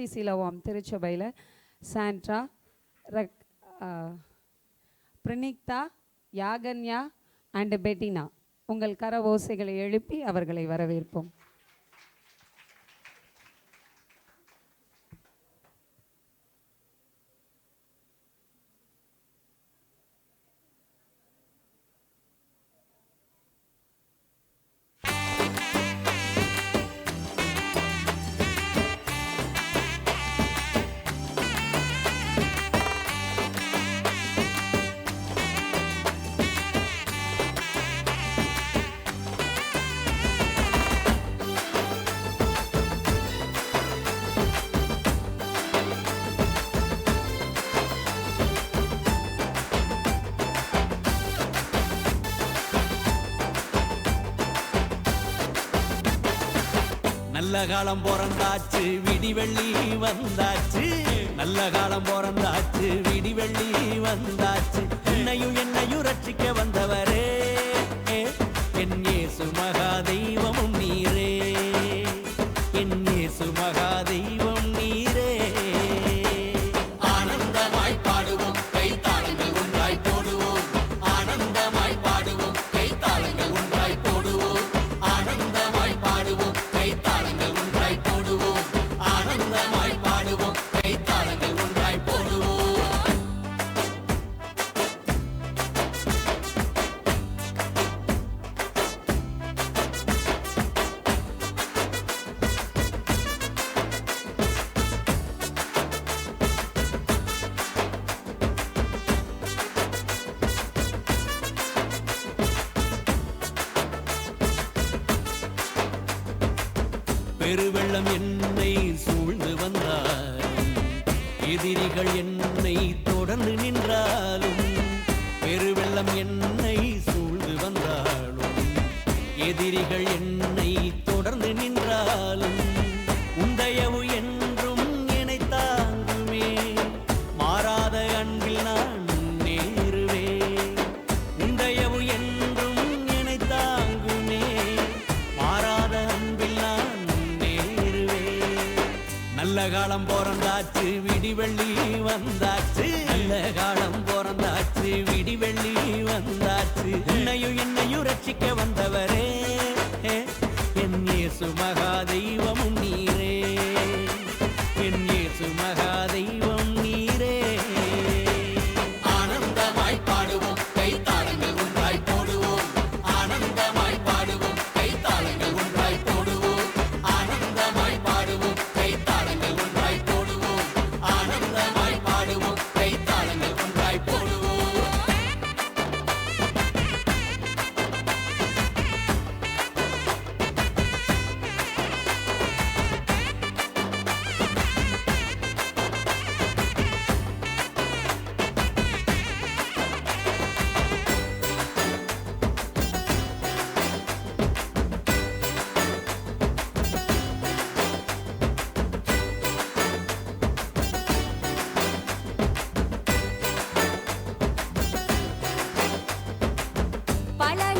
RC சிலவாம் திருச்சபையில் Sandra ரக் பிரணீக்தா யாகன்யா அண்டு பெட்டினா. உங்கள் கர ஓசைகளை எழுப்பி அவர்களை வரவேற்போம். நல்ல காலம் பிறந்தாச்சு விடிவெள்ளி வந்தாச்சு. நல்ல காலம் பிறந்தாச்சு விடிவெள்ளி வந்தாச்சு. என்னையும் என்னையும் ரட்சிக்க வந்தவரே. என் இயேசு மகா தெய்வமும் நீரே. என் பெருவெள்ளம் என்னை சூழ்ந்து வந்தார் எதிரிகள் என்னை தொடர்ந்து நின்றாலும் பெருவெள்ளம் என்னை சூழ்ந்து வந்தாலும் எதிரிகள் என்னை தொடர்ந்து நின்றாலும் காலம் பிறந்தாச்சு விடிவெள்ளி வந்தாச்சு. நல்ல காலம் வாழ